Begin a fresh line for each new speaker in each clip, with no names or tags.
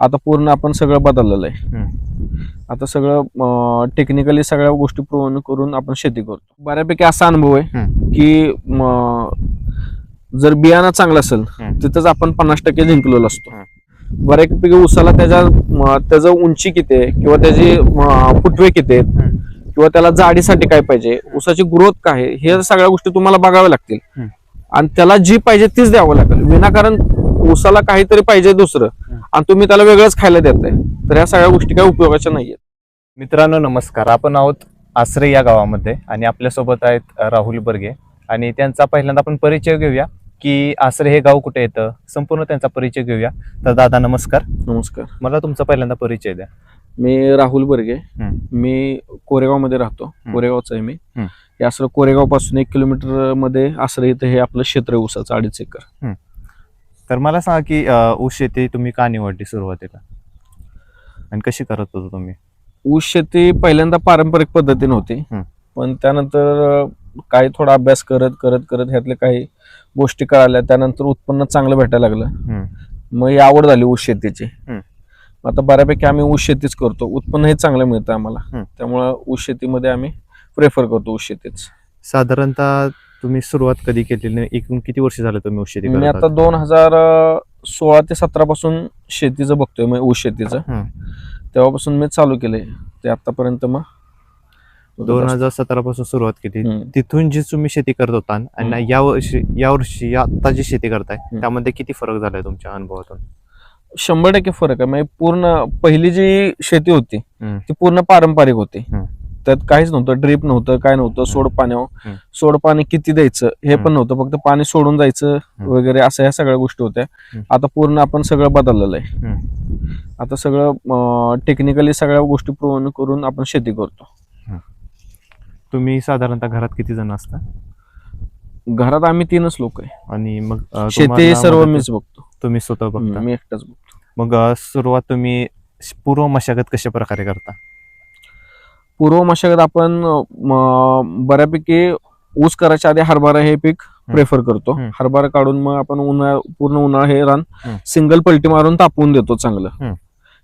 आता पूर्ण आपण सगळं बदललेलं आहे. आता सगळं टेक्निकली सगळ्या गोष्टी पूर्ण करून आपण शेती करतो बऱ्यापैकी असा अनुभव आहे. की जर बियाणं चांगलं असेल. तिथंच आपण पन्नास टक्के जिंकलेलो असतो. बऱ्यापैकी उसाला त्याच्या त्याचं उंची किती आहे किंवा त्याची फुटवे किती आहेत. किंवा त्याला जाडीसाठी काय पाहिजे उसाची ग्रोथ काय आहे हे सगळ्या गोष्टी तुम्हाला बघाव्या लागतील. आणि त्याला जी पाहिजे तीच द्यावं लागेल विनाकारण उसाला काहीतरी पाहिजे दुसरं. आणि तुम्ही त्याला वेगळंच खायला देताय. तर ह्या सगळ्या गोष्टी काही उपयोगाच्या नाहीयेत.
मित्रांनो नमस्कार. आपण आहोत आसरे या गावामध्ये आणि आपल्यासोबत आहेत राहुल बर्गे. आणि त्यांचा पहिल्यांदा आपण परिचय घेऊया की आसरे हे गाव कुठे येतं. संपूर्ण त्यांचा परिचय घेऊया. तर दादा नमस्कार.
नमस्कार.
मला तुमचा पहिल्यांदा परिचय द्या.
मी राहुल बर्गे. मी कोरेगावमध्ये राहतो कोरेगावचा आहे मी. हे. आसरं कोरेगावपासून एक किलोमीटरमध्ये आसरं इथं हे आपलं क्षेत्र आहे ऊसाचं अडीच एकर.
तर मला सांगा की अ, ऊस शेती तुम्ही का निवडली सुरुवातीला? आणि कशी करत होता तुम्ही?
ऊस शेती पहिल्यांदा पारंपरिक पद्धतीने होती. पण त्यानंतर काही थोडा अभ्यास करत करत करत ह्यातले काही गोष्टी कळाल्या. त्यानंतर उत्पन्न चांगलं भेटायला लागलं.
हम्म.
मग ही आवड झाली ऊस शेतीची. आता बऱ्यापैकी आम्ही ऊस शेतीच करतो. उत्पन्न हे चांगलं मिळतं आम्हाला. त्यामुळं ऊस शेतीमध्ये आम्ही प्रेफर करतो ऊस शेतीच.
साधारणतः तुम्ही सुरुवात कधी केलेली एकूण किती वर्ष झालं तुम्ही ऊस शेती
मी
करत
आता
आहात?
दोन हजार सोळा ते सतरा पासून शेतीचं बघतोय मग ऊस शेतीचं. तेव्हापासून मी चालू केलंय ते आतापर्यंत मग
दोन हजार सतरा पासून सुरुवात केली
हम्म.
तिथून जी तुम्ही शेती करत होता आणि या वर्षी या वर्षी या आता जी शेती करताय
हम्म.
त्यामध्ये किती फरक झालाय तुमच्या अनुभवातून
शंभर टक्के फरक आहे म्हणजे पूर्ण पहिली जी शेती होती
हम्म.
ती पूर्ण पारंपरिक होती
हम्म.
त्यात काहीच नव्हतं ड्रीप नव्हतं काय नव्हतं सोड पाण्यावर. सोड पाणी किती द्यायचं हे पण. नव्हतं फक्त पाणी सोडून जायचं. वगैरे असं ह्या सगळ्या गोष्टी होत्या. आता पूर्ण आपण सगळं बदललेलं आहे. आता सगळं टेक्निकली सगळ्या गोष्टी पूर्ण करून आपण शेती करतो.
तुम्ही साधारणतः घरात किती जण असता?
घरात आम्ही तीनच लोक आहे.
आणि मग
शेती सर्व मीच बघतो.
तुम्ही स्वतः बघता.
मी एकटाच बघतो.
मग सुरुवात तुम्ही पूर्व मशागत कशा प्रकारे करता?
पूर्व मशागत आपण बऱ्यापैकी ऊस करायच्या आधी हरभरा हे पीक प्रेफर करतो. हरभरा काढून मग आपण उन्हाळा पूर्ण उन्हाळा हे रान. सिंगल पलटी मारून तापवून देतो चांगलं.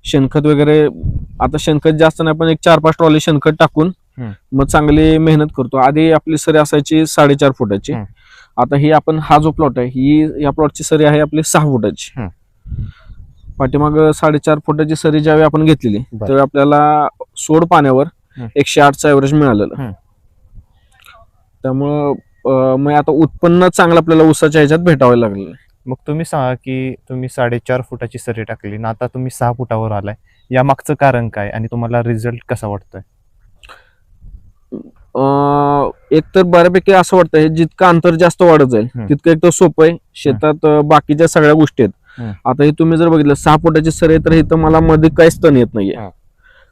शेणखत वगैरे आता शेणखत जास्त नाही पण एक चार पाच ट्रॉली शेणखत टाकून. मग चांगली मेहनत करतो आधी आपली सरी असायची साडेचार फुटाची. आता ही आपण हा जो प्लॉट आहे ही या प्लॉटची सरी आहे आपली सहा फुटाची. पाठीमाग साडेचार फुटाची सरी ज्यावेळी आपण घेतलेली. त्यावेळी आपल्याला सोड पाण्यावर. एकशे आठचं ऍव्हरेज मिळालेलं. त्यामुळं मग आता उत्पन्न चांगलं आपल्याला ऊसाच्या ह्याच्यात भेटावं लागलं.
मग तुम्ही सांगा की तुम्ही साडेचार फुटाची सरी टाकली ना आता तुम्ही सहा फुटावर आलाय. या मागचं कारण काय आणि तुम्हाला रिझल्ट कसा वाटतोय?
एक तर बऱ्यापैकी असं वाटतं हे जितकं अंतर जास्त वाढत जाईल. तितकं एक तर सोपं आहे. शेतात बाकीच्या सगळ्या गोष्टी आहेत. आता हे तुम्ही जर बघितलं सहा फुटाची सर आहे तर इथं मला मध्ये काहीच तण येत नाहीये.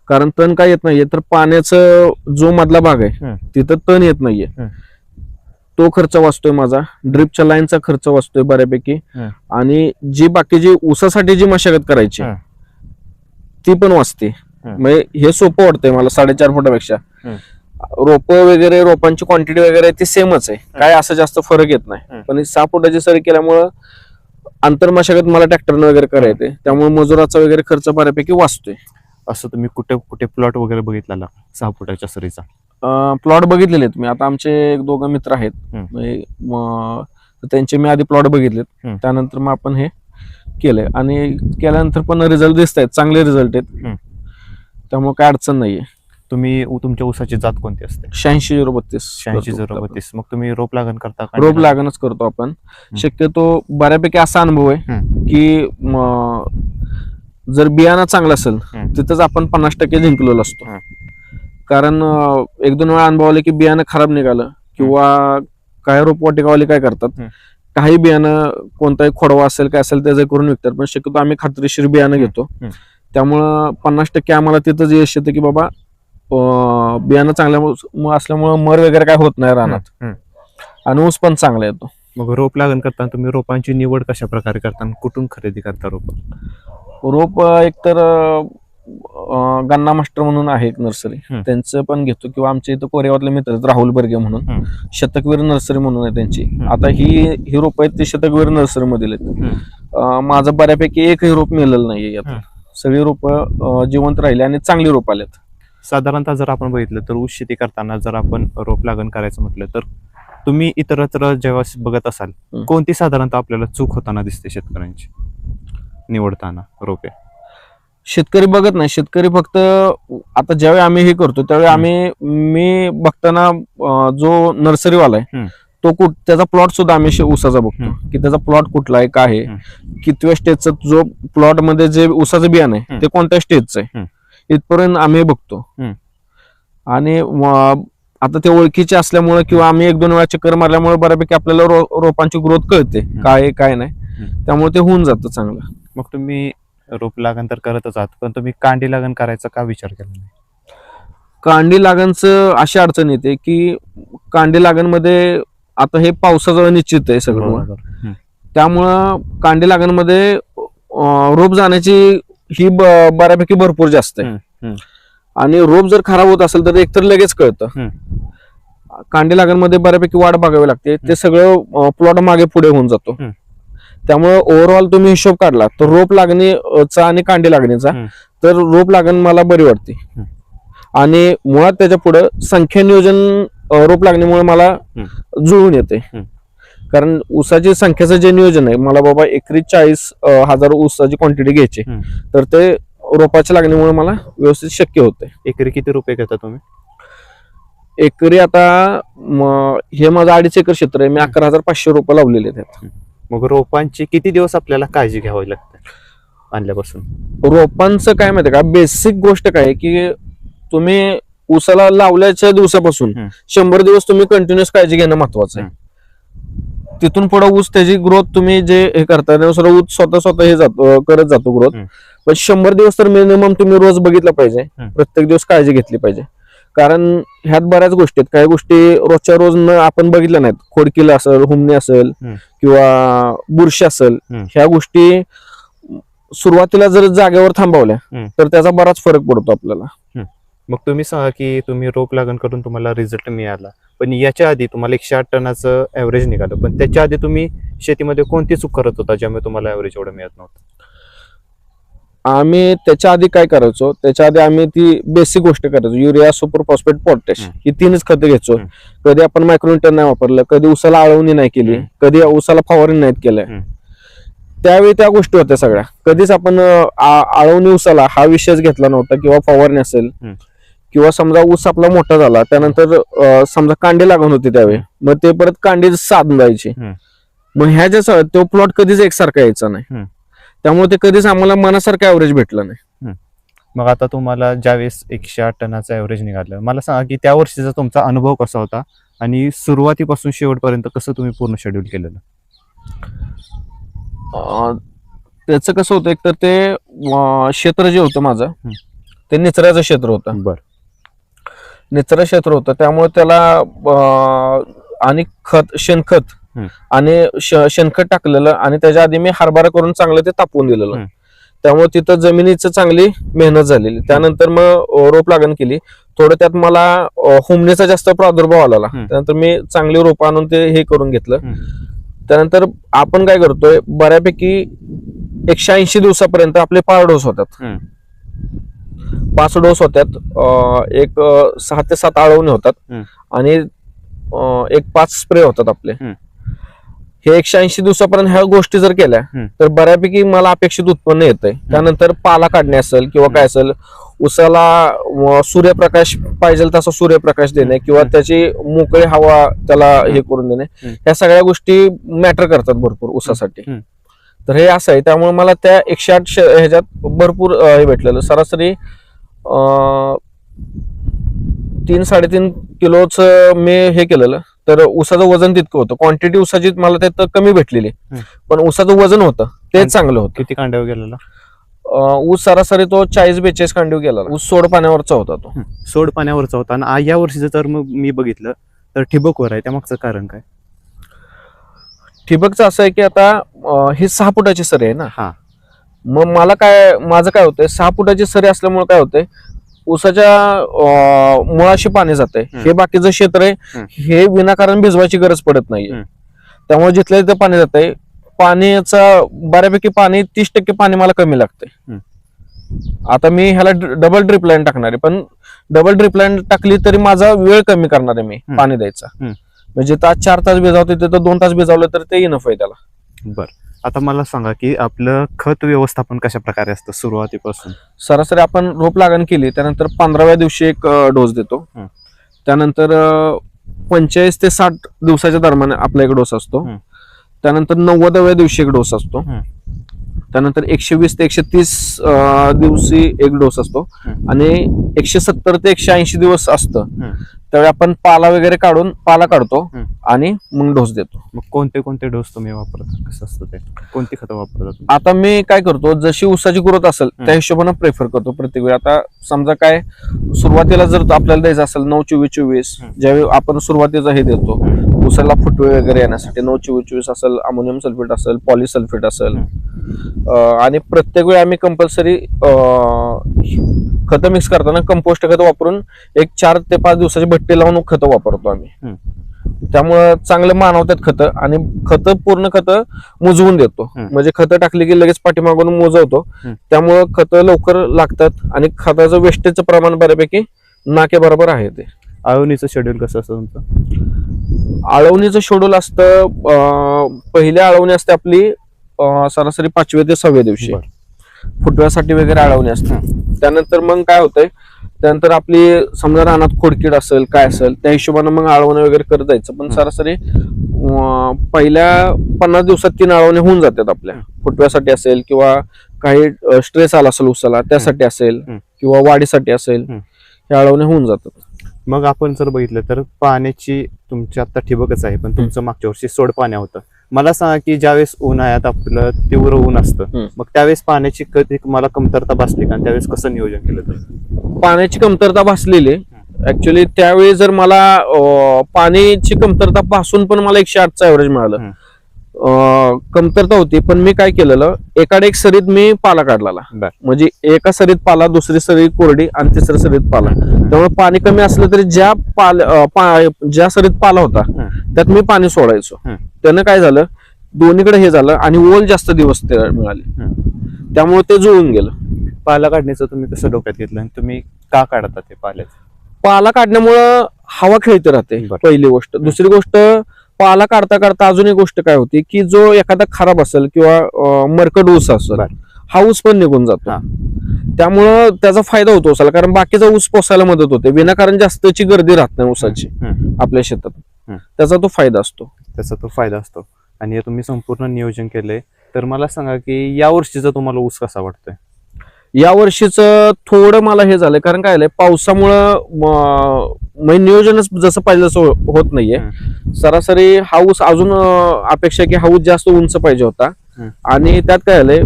कारण तण काय येत नाहीये तर पाण्याचं जो मधला भाग आहे. तिथं तण येत नाहीये. तो खर्च वाचतोय माझा ड्रिपच्या लाईनचा खर्च वाचतोय बऱ्यापैकी. आणि जी बाकीची ऊसासाठी जी मशागत करायची. ती पण वाचते. म्हणजे हे सोपं वाटतंय मला साडेचार फुटापेक्षा. रोप वगैरे रोपांची क्वांटिटी वगैरे ती सेमच आहे काय असं जास्त फरक येत नाही. पण सहा फुटाची सरी केल्यामुळं आंतर मशागत मला ट्रॅक्टरनं वगैरे करायचे त्यामुळे मजुराचा वगैरे खर्च बऱ्यापैकी वाचतोय
असं तुम्ही कुठे कुठे प्लॉट वगैरे बघितलेला? सहा फुटाच्या सरीचा.
प्लॉट बघितलेले आहेत मी. आता आमचे एक दोघं मित्र आहेत. म्हणजे, त्यांचे मी आधी प्लॉट बघितलेत. त्यानंतर मग आपण हे केलंय. आणि केल्यानंतर पण रिझल्ट दिसत आहेत. चांगले रिझल्ट आहेत. त्यामुळे काय अडचण नाहीये.
तुम्ही तुमच्या ऊसाची जात कोणती असते?
शहाऐंशी झिरो बत्तीस
शहाऐंशी झिरो. बत्तीस. मग तुम्ही रोप लागण करता?
रोप लागणच करतो आपण. शक्यतो बऱ्यापैकी असा अनुभव आहे. की जर बियाणं चांगलं असेल
हम्म.
तिथंच आपण पन्नास टक्के जिंकलेलो असतो
हम्म.
कारण अं, एक दोन वेळा अनुभव आले की बियाणं खराब निघालं किंवा काय रोपवाटिकावाले काय करतात
हम्म.
काही बियाणं कोणताही खोडवा असेल काय असेल त्याचं करून विकतात पण शक्यतो आम्ही खात्रीशीर बियाणं घेतो
हम्म.
त्यामुळं पन्नास टक्के आम्हाला तिथंच यश येतं की बाबा अं, बियाणं चांगल्या असल्यामुळं मर वगैरे काय होत नाही रानात
हम्म.
आणि ऊस पण चांगला येतो
मग रोप लागण करताना तुम्ही रोपांची निवड कशा प्रकारे करता आणि कुठून खरेदी करता रोप
रोप एकतर अं, गन्ना मास्टर म्हणून आहे एक नर्सरी
हम्म.
त्यांचं पण घेतो किंवा आमच्या इथं कोरेगावातले मित्र आहेत राहुल बर्गे म्हणून. शतकवीर नर्सरी म्हणून आहे त्यांची. आता ही ही रोप आहेत ती शतकवीर नर्सरी मधील आहेत अं, माझं बऱ्यापैकी एकही रोप मिळालेलं नाहीये यात
हम्म.
सगळी रोपं जिवंत राहिली आणि चांगली रोप आलेत
साधारणतः जर आपण बघितलं तर ऊस शेती करताना जर आपण रोप लागण करायचं म्हटलं तर तुम्ही इतरत्र जेव्हा बघत असाल. कोणती साधारणतः आपल्याला चूक होताना दिसते शेतकऱ्यांची निवडताना रोपे
शेतकरी बघत नाही शेतकरी फक्त आता ज्यावेळी आम्ही हे करतो त्यावेळी. आम्ही मी बघताना अं, जो नर्सरीवाला आहे. तो कुठ त्याचा प्लॉट सुद्धा आम्ही शे- ऊसाचा बघतो. की त्याचा प्लॉट कुठला आहे काय आहे. कितव्या स्टेजचा जो प्लॉटमध्ये जे ऊसाचं बियाणं आहे
हम्म.
ते कोणत्या स्टेजचं आहे
हम्म.
इथपर्यंत आम्ही बघतो
हम्म.
आणि म- आता ते ओळखीचे असल्यामुळे किंवा आम्ही एक दोन वेळा चक्कर मारल्यामुळे बऱ्यापैकी आपल्याला रो- रोपांची ग्रोथ कळते काय काय नाही. त्यामुळे ते होऊन जातं चांगलं.
मग तुम्ही रोप लागण तर करतच आहात पण तुम्ही कांडी लागण करायचा का विचार केला नाही?
कांडी लागणचं अशी अडचण येते की कांडी लागणमध्ये आता हे पावसाजवळ निश्चित आहे सगळं.
बरोबर.
त्यामुळं कांडी लागणमध्ये अं, रोप जाण्याची ही ब- बऱ्यापैकी भरपूर जास्त आहे. आणि रोप जर खराब होत असेल तर एकतर लगेच कळतं. कांडी लागणमध्ये बऱ्यापैकी वाट बघावी लागते ते सगळं प्लॉट मागे पुढे होऊन जातो. त्यामुळे ओव्हरऑल तुम्ही हिशोब काढला तर रोप लागणीचा आणि कांडी लागणीचा. तर रोप लागण मला बरी वाटते. आणि मुळात त्याच्या पुढे संख्या नियोजन रोप लागणीमुळे मला. जुळून येते. कारण ऊसाची संख्येचं जे नियोजन आहे मला बाबा एकरी चाळीस हजार ऊसाची क्वांटिटी घ्यायची. तर ते रोपाच्या लागणीमुळे मला व्यवस्थित शक्य होते
एकरी किती रुपये घेता तुम्ही?
एकरी आता हे माझं अडीच एकर क्षेत्र आहे. मी अकरा हजार पाचशे रुपये लावलेले आहेत
मग रोपांची किती दिवस आपल्याला काळजी घ्यावी लागते आणल्यापासून?
रोपांचं काय माहिती का? बेसिक गोष्ट काय की तुम्ही ऊसाला लावल्याच्या दिवसापासून. शंभर दिवस तुम्ही कंटिन्युअस काळजी घेणं महत्वाचं आहे. तिथून पुढे ऊस त्याची ग्रोथ तुम्ही जे हे करता ऊस स्वतः स्वतः हे जातो करत जातो ग्रोथ. पण शंभर दिवस तर मिनिमम तुम्ही रोज बघितलं पाहिजे. प्रत्येक दिवस काळजी घेतली पाहिजे. कारण ह्यात बऱ्याच गोष्टी आहेत. काही गोष्टी रोजच्या रोज न आपण बघितल्या नाहीत. खोडकिला असेल हुमणी असेल. किंवा बुरशी असेल. ह्या गोष्टी सुरुवातीला जर जागेवर थांबवल्या. तर त्याचा बराच फरक पडतो आपल्याला.
मग तुम्ही सांगा की तुम्ही रोप लागण करून तुम्हाला रिझल्ट मिळाला. पण याच्या आधी तुम्हाला एकशे आठ टनाचं ऍव्हरेज निघालं. पण त्याच्या आधी तुम्ही शेतीमध्ये कोणती चूक करत होता ज्यामुळे तुम्हाला ऍव्हरेज एवढं मिळत नव्हतं?
आम्ही त्याच्या आधी काय करायचो त्याच्या आधी आम्ही ती बेसिक गोष्ट करायचो युरिया सुपर फॉस्फेट पोटॅश
हं.
तीनच खतं घ्यायचो. कधी आपण मायक्रोन्युट्रन नाही वापरलं कधी उसाला आळवणी नाही केली. कधी उसाला फवारणी नाहीत केलंय
हं.
त्यावेळी त्या गोष्टी होत्या सगळ्या कधीच आपण आळवणी उसाला हा विषयच घेतला नव्हता किंवा फवारणी असेल. किंवा समजा ऊस आपला मोठा झाला त्यानंतर समजा कांडी लागण होती त्यावेळी मग ते परत कांडी साधून जायची. मग ह्या ज्या तो प्लॉट कधीच एकसारखा यायचा नाही. त्यामुळे ते कधीच आम्हाला मनासारखं ऍव्हरेज भेटलं नाही
मग आता तुम्हाला ज्यावेळेस एकशे आठ टनाचं ऍव्हरेज निघालं मला सांगा की त्या वर्षीचा तुमचा अनुभव कसा होता आणि सुरुवातीपासून शेवटपर्यंत कसं तुम्ही पूर्ण शेड्यूल केलेलं
अं, त्याचं कसं होतं एकतर ते अं, क्षेत्र जे होतं माझं. ते निचऱ्याचं क्षेत्र होतं
बर
निचरा क्षेत्र होतं त्यामुळे त्याला अं, आणि खत शेणखत. आणि शेणखत टाकलेलं आणि त्याच्या आधी मी हरभरा करून चांगलं ते तापवून दिलेलं. त्यामुळे तिथं जमिनीचं चांगली मेहनत झालेली. त्यानंतर मग रोप लागण केली. थोडं त्यात मला हुमणीचा जास्त प्रादुर्भाव आला. त्यानंतर मी चांगली रोपं आणून ते हे करून घेतलं. त्यानंतर आपण काय करतोय बऱ्यापैकी एकशे ऐंशी दिवसापर्यंत आपले पाच डोस होतात. पाच डोस होतात एक सहा ते सात आळवणी होतात. आणि एक पाच स्प्रे होतात आपले.
हं.
एकशे ऐंशी दिवसापर्यंत ह्या गोष्टी जर केल्या. तर बऱ्यापैकी मला अपेक्षित उत्पन्न येतंय त्यानंतर पाला काढणे असेल किंवा काय असेल उसाला सूर्यप्रकाश पाहिजे तसा सूर्यप्रकाश देणे किंवा. त्याची मोकळी हवा त्याला हे करून देणे. ह्या सगळ्या गोष्टी मॅटर करतात भरपूर उसासाठी. तर हे असं आहे त्यामुळे मला त्या एकशे आठ ह्याच्यात भरपूर हे भेटलेलं सरासरी तीन साडेतीन किलोच मी हे केलेलं तर उसाचं वजन तितकं होतं. क्वांटिटी उसाची मला त्यात कमी भेटलेली. पण उसाचं वजन होतं. तेच चांगलं होतं.
किती कांड्यावर गेलेला?
ऊस सरासरी तो चाळीस बेचाळीस कांडीव गेला ऊस सोड पाण्यावरचा होता तो.
सोड पाण्यावरचा होता. आणि या वर्षीचं तर मग मी बघितलं तर ठिबकवर आहे. त्यामागचं कारण काय?
ठिबकचं असं आहे की आता ही सहा फुटाची सरी आहे ना.
हा.
मग मला काय माझं काय होतंय? सहा फुटाची सरी असल्यामुळे काय होतंय? ऊसाच्या मुळाशी पाणी जाते
हं.
हे बाकीचं क्षेत्र आहे
हं.
विनाकारण भिजवायची गरज पडत नाहीये
हं.
त्यामुळे जिथल्या तिथं पाणी जातंय पाण्याचा बऱ्यापैकी पाणी तीस टक्के पाणी मला कमी लागतंय आता मी ह्याला डबल ड्रिप लाईन टाकणार आहे पण डबल ड्रिप लाईन टाकली तरी माझा वेळ कमी करणार आहे मी. पाणी द्यायचा. म्हणजे तास चार तास भिजावते तिथं दोन तास भिजावलं तर ते इनफ आहे त्याला
बर आता मला सांगा की आपलं खत व्यवस्थापन कशा प्रकारे असतं सुरुवातीपासून
सरासरी आपण रोप लागण केली त्यानंतर पंधराव्या दिवशी एक डोस देतो. त्यानंतर पंचेचाळीस ते साठ दिवसाच्या दरम्यान आपला एक डोस असतो. त्यानंतर नव्वदाव्या दिवशी एक डोस असतो. त्यानंतर एकशे वीस ते एकशे तीस दिवशी एक डोस असतो. आणि एकशे सत्तर ते एकशे ऐंशी दिवस असतं. त्यावेळी आपण पाला वगैरे काढून पाला काढतो. आणि मग डोस देतो
मग कोणते कोणते डोस तुम्ही वापरता कसं असतं ते कोणती खतं वापरता तुम्ही?
आता मी काय करतो जशी ऊसाची ग्रोथ असेल. त्या हिशोबाने प्रेफर करतो प्रत्येक वेळी आता समजा काय सुरुवातीला जर आपल्याला द्यायचं असेल नऊ चोवीस चोवीस. ज्यावेळी आपण सुरुवातीचा हे देतो ऊसाला फुटवे वगैरे येण्यासाठी नऊ चोवीस चोवीस असेल अमोनियम सल्फेट असेल पॉलिसल्फेट असेल. आणि प्रत्येक वेळी आम्ही कंपल्सरी खतं मिक्स करताना कंपोस्ट खत वापरून एक चार ते पाच दिवसाची भट्टी लावून खतं वापरतो आम्ही. त्यामुळं चांगलं मानवतात खतं आणि खतं पूर्ण खतं मुजवून देतो. म्हणजे खतं टाकली की लगेच पाठीमागून मोजवतो. त्यामुळं खतं लवकर लागतात आणि खताचं वेस्टेजचं प्रमाण बऱ्यापैकी नाके बरोबर आहे ते.
आळवणीचं शेड्यूल कसं असतं तुमचं?
आळवणीचं शेड्यूल असतं अं, पहिली आळवणी असते आपली सरासरी पाचव्या ते सहाव्या दिवशी. फुटव्यासाठी वगैरे आळवणी असते त्यानंतर मग काय होतंय त्यानंतर आपली समजा रानात खोडकीड असेल काय असेल त्या हिशोबानं मग आळवणी वगैरे करत जायचं पण. सरासरी पहिल्या पन्नास दिवसात तीन आळवणी होऊन जातात आपल्या फुटव्यासाठी असेल किंवा काही स्ट्रेस आला असेल उसाला त्यासाठी असेल. किंवा वाढीसाठी असेल
हम्म.
हे आळवणी होऊन जातात
मग आपण जर बघितलं तर पाण्याची तुमची आता ठिबकच आहे पण तुमचं मागच्या वर्षी सोड पाण्या होतं. मला सांगा की ज्यावेळेस उन्हाळ्यात आपलं तीव्र ऊन असतं. मग त्यावेळेस पाण्याची कधी मला कमतरता भासली का? त्यावेळेस कसं नियोजन केलं तर
पाण्याची कमतरता भासलेली. ऍक्च्युली त्यावेळी जर मला पाण्याची कमतरता भासून पण मला एकशे आठचं ऍव्हरेज मिळालं. कमतरता होती पण मी काय केलेलं एकाडे एक सरीत मी पाला काढलेला.
बर.
म्हणजे एका सरीत पाला दुसरी सरीत कोरडी आणि तिसऱ्या सरीत पाला. त्यामुळे पाणी कमी असलं तरी ज्या पाल अं, पा- ज्या सरीत पाला होता. त्यात मी पाणी सोडायचो. त्यानं काय झालं दोन्हीकडे हे झालं आणि ओल जास्त दिवस मिळाले. त्यामुळे ते जुळून गेलं.
पाला काढण्याचं तुम्ही कसं डोक्यात घेतलं आणि तुम्ही का काढता ते पाल्याचं?
पाला काढण्यामुळं हवा खेळते राहते
बरं.
पहिली गोष्ट. दुसरी गोष्ट पाला काढता काढता अजून एक गोष्ट काय होती की जो एखादा खराब असेल किंवा अं, मरकट ऊस असेल. हा ऊस पण निघून जातो. त्यामुळं त्याचा फायदा होतो उसाला कारण बाकीचा ऊस पोसायला मदत होते विनाकारण जास्तची गर्दी राहत नाही ऊसाची. आपल्या शेतात. त्याचा तो फायदा असतो
त्याचा तो फायदा असतो आणि हे तुम्ही संपूर्ण नियोजन केलंय तर मला सांगा की या वर्षीचा तुम्हाला ऊस कसा वाटतोय
या वर्षीच थोडं मला हे झालंय कारण काय झालंय पावसामुळं म- म्हणजे नियोजनच जसं पाहिजे तसं होत नाहीये. सरासरी हा ऊस अजून अपेक्षा की हा ऊस जास्त उंच पाहिजे होता. आणि त्यात काय झालंय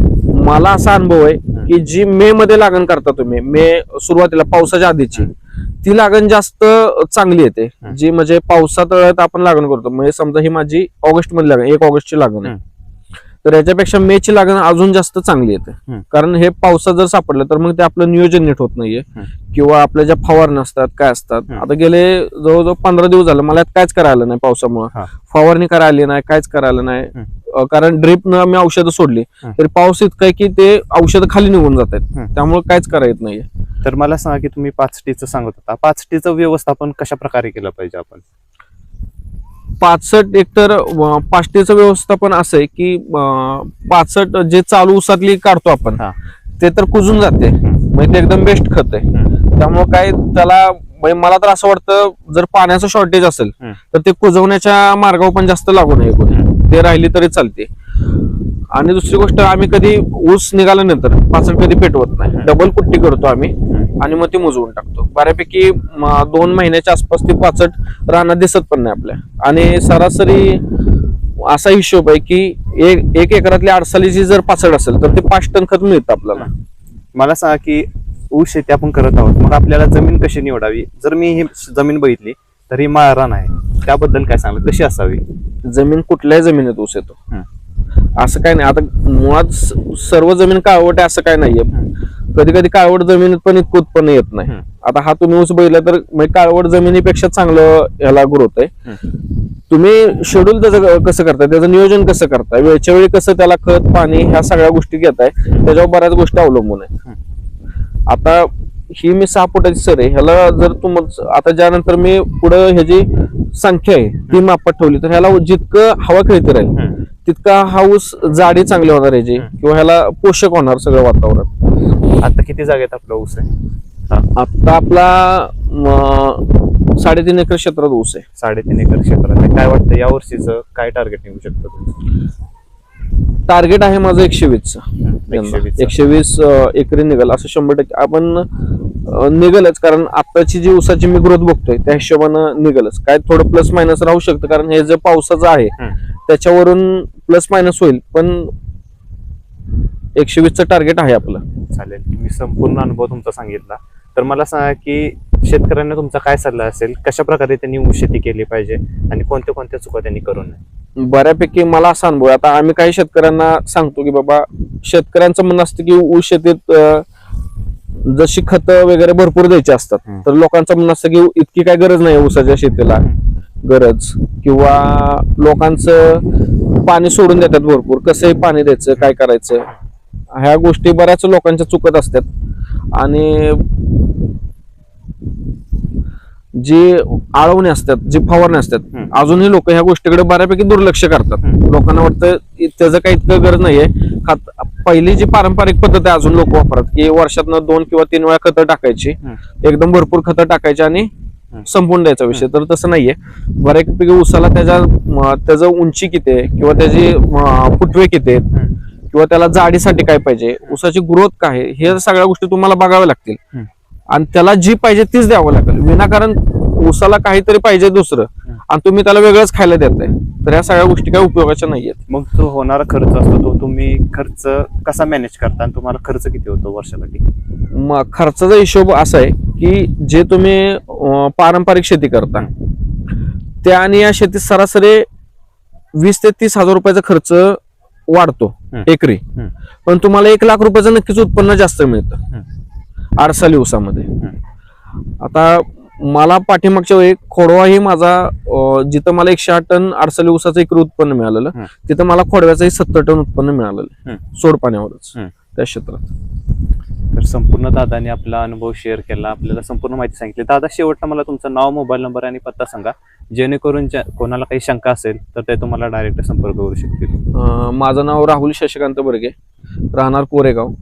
मला असा अनुभव आहे की जी मे मध्ये लागण करता तुम्ही मे सुरुवातीला पावसाच्या आधीची ती लागण जास्त चांगली येते. जी म्हणजे पावसात आपण लागण करतो म्हणजे समजा ही माझी ऑगस्टमध्ये लागण एक ऑगस्टची लागण आहे. तर याच्यापेक्षा मेची लागण अजून जास्त चांगली येते. कारण हे पावसात जर सापडलं तर मग ते आपलं नियोजन नीट होत नाहीये. किंवा आपल्या ज्या फवारण्या असतात काय असतात. आता गेले जवळजवळ पंधरा दिवस झाले मला कायच करायला नाही पावसामुळे. फवारणी करायला आली नाही कायच करायला नाही कारण ड्रीप न मी औषधं सोडली. तरी पाऊस इतका की ते औषधं खाली निघून जात आहेत. त्यामुळे काहीच करा येत नाहीये
तर मला सांगा की तुम्ही पाच टीचं सांगत होता पाच टीचं व्यवस्थापन कशा प्रकारे केलं पाहिजे आपण
पाचसट एकतर पाष्टीचं व्यवस्थापन असं आहे की पाचसट जे चालू उसातली काढतो आपण. ते तर कुजून जाते. म्हणजे ते एकदम बेस्ट खत आहे. त्यामुळे काय त्याला म्हणजे मला तर असं वाटतं जर पाण्याचं शॉर्टेज असेल. तर ते कुजवण्याच्या मार्गावर पण जास्त लागू नये ते राहिली तरी चालते. आणि दुसरी गोष्ट आम्ही कधी ऊस निघाल्यानंतर पाचट कधी पेटवत नाही. डबल कुट्टी करतो आम्ही आणि मग ती मुजवून टाकतो. बऱ्यापैकी दोन महिन्याच्या आसपास ती पाचट रानात दिसत पण नाही आपल्या. आणि सरासरी असा हिशोब आहे की एक एक एकरातली अडसालीची जर पाचट असेल तर ते पाच टन खत मिळतं आपल्याला.
मला सांगा की ऊस शेती आपण करत आहोत मग आपल्याला जमीन कशी निवडावी? जर मी ही जमीन बघितली तर ही माळरान आहे. त्याबद्दल काय सांगलं? कशी असावी?
जमीन कुठल्याही जमिनीत ऊस येतो. असं काय नाही. आता मुळात सर्व जमीन काळवट आहे असं काय नाहीये. कधी कधी काळवट जमिनीत पण इतकं उत्पन्न येत नाही. आता हा तुम्ही ऊस बघितला तर म्हणजे काळवट जमिनीपेक्षा चांगलं ह्याला ग्रोथ आहे तुम्ही शेड्यूल त्याचं कसं करताय? त्याचं नियोजन कसं करताय? वेळच्या वेळी कसं त्याला खत पाणी ह्या सगळ्या गोष्टी घेताय? त्याच्यावर बऱ्याच गोष्टी अवलंबून आहे आता ही मी सहा फुटाची सर आहे. ह्याला जर तुम आता ज्यानंतर मी पुढं ह्याची संख्या आहे ती मापात ठेवली तर ह्याला जितकं हवा खेळती राहील. तितका हा ऊस जाडी चांगली होणार ह्याची
हम्म.
किंवा ह्याला पोषक होणार सगळं वातावरण
आता किती जागेत आपला ऊस आहे
आता आपला साडेतीन एकर क्षेत्रात ऊस आहे
साडेतीन एकर क्षेत्रात आहे. काय वाटतं या वर्षीचं काय टार्गेट निघू शकतं
टार्गेट आहे माझं एकशे वीसचं
एकशे वीस
एकशे वीस अं, एकरी निघाल. असं शंभर टक्के. आपण निघालच. कारण आताची जी ऊसाची मी ग्रोथ बघतोय त्या हिशोबानं निघालच. काय थोडं प्लस मायनस राहू शकतं. कारण हे जे पावसाचं आहे. त्याच्यावरून प्लस मायनस होईल. पण एकशे वीसचं टार्गेट आहे आपलं.
चालेल. मी संपूर्ण अनुभव तुमचा सांगितला. तर मला सांगा की शेतकऱ्यांना तुमचा काय सल्ला असेल? कशा प्रकारे त्यांनी शेती केली पाहिजे आणि कोणत्या कोणत्या चुका त्यांनी करू नये
बऱ्यापैकी मला असा अनुभव. आता आम्ही काही शेतकऱ्यांना सांगतो की बाबा शेतकऱ्यांचं म्हणणं असतं की ऊस शेतीत जशी खतं वगैरे भरपूर द्यायची असतात. तर लोकांचं म्हणणं असतं की इतकी काय गरज नाही ऊसाच्या शेतीला. गरज. किंवा लोकांचं पाणी सोडून देतात भरपूर. कसंही पाणी द्यायचं काय करायचं. ह्या गोष्टी बऱ्याच लोकांच्या चुकत असतात. आणि जी आळवणे असतात जी फवारणी असतात. अजूनही लोक ह्या गोष्टीकडे बऱ्यापैकी दुर्लक्ष करतात. लोकांना वाटतं त्याचं काही इतकं गरज नाहीये. खात पहिली जी पारंपरिक पद्धत आहे अजून लोक वापरतात की वर्षातनं दोन किंवा तीन वेळा खतं टाकायची. एकदम भरपूर खतं टाकायची आणि संपून द्यायचा विषय. तर तसं नाहीये. बऱ्यापैकी उसाला त्याच्या त्याचं उंची किती आहे किंवा त्याची फुटवे किती आहेत किंवा त्याला जाडीसाठी काय पाहिजे ऊसाची ग्रोथ काय आहे हे सगळ्या गोष्टी तुम्हाला बघाव्या लागतील. आणि त्याला जी पाहिजे तीच द्यावं लागेल विनाकारण ऊसाला काहीतरी पाहिजे दुसरं. आणि तुम्ही त्याला वेगळंच खायला देताय तर ह्या सगळ्या गोष्टी काही उपयोगाच्या नाहीयेत
मग तो होणारा खर्च असतो तो तुम्ही खर्च कसा मॅनेज करता आणि तुम्हाला खर्च किती होतो वर्षासाठी
मग खर्चाचा हिशोब असा आहे की जे तुम्ही पारंपरिक शेती करता त्या आणि या शेतीत सरासरी वीस ते तीस हजार रुपयाचा खर्च वाढतो. एकरी. पण तुम्हाला एक लाख रुपयाचं नक्कीच उत्पन्न जास्त मिळतं आडसाली ऊसामध्ये आता मला पाठीमागच्या वेळी खोडवा ही माझा जिथं मला एकशे आठ टन आडसाली ऊसाचं एकरी उत्पन्न मिळालेलं. तिथं मला खोडव्याचंही सत्तर टन उत्पन्न मिळालेलं. सोड पाण्यावरच. त्या क्षेत्रात.
तर संपूर्ण दादाने आपला अनुभव शेअर केला आपल्याला संपूर्ण माहिती सांगितली. दादा शेवटला मला तुमचं नाव मोबाईल नंबर आणि पत्ता सांगा. जेणेकरून कोणाला काही शंका असेल तर ते तुम्हाला डायरेक्ट संपर्क करू शकतील.
माझं नाव राहुल शशिकांत बर्गे राहणार कोरेगाव.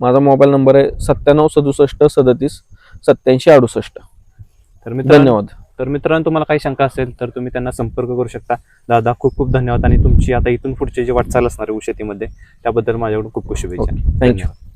माझा मोबाईल नंबर आहे सत्त्याण्णव सदुसष्ट सदतीस सत्याऐंशी अडुसष्ट.
तर मित्रांनो
धन्यवाद.
तर मित्रांनो तुम्हाला काही शंका असेल तर तुम्ही त्यांना संपर्क करू शकता. दादा खूप खूप धन्यवाद आणि तुमची आता इथून पुढची जी वाटचाल असणार आहे शेतीमध्ये त्याबद्दल माझ्याकडून खूप खूप शुभेच्छा.
थँक्यू
धन्यवाद.